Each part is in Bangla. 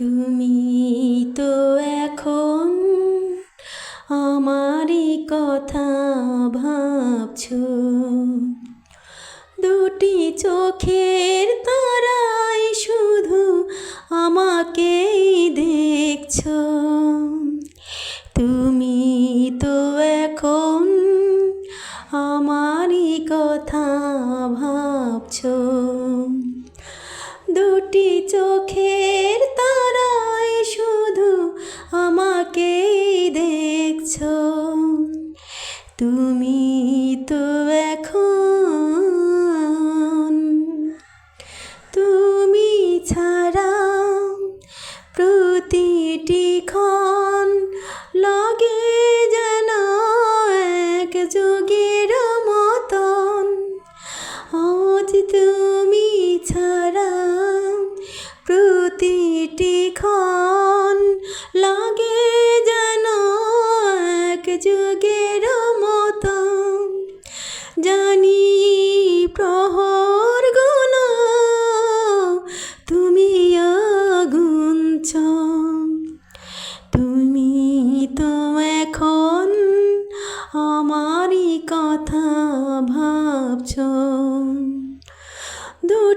তুমি তো এখন আমারই কথা ভাবছ। দুটি চোখের তারাই শুধু আমাকেই দেখছ। তুমি তো এখন আমারই কথা ভাবছ। দুটি চোখের তুমি তো এখন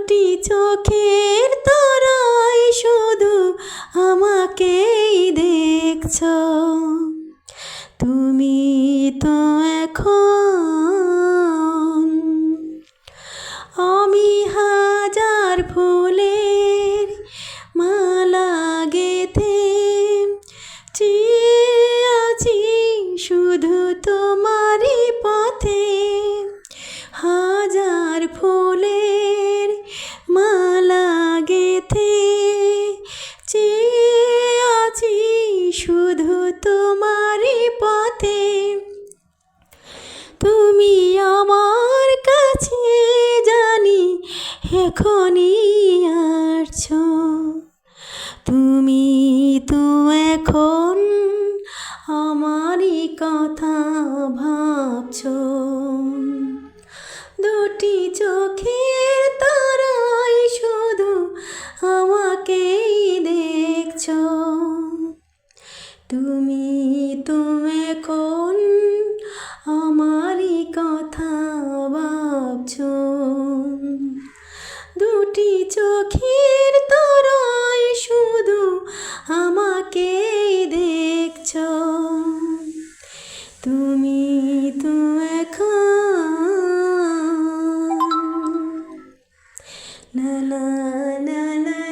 দুটি চোখের তারাই শুধু আমাকেই দেখছ। তুমি তো এখন এখনই আছ তুমি তো এখন আমারই কথা ভাবছ। দুটি চোখের তারাই শুধু আমাকেই দেখছ। তুমি তুমি na na na na.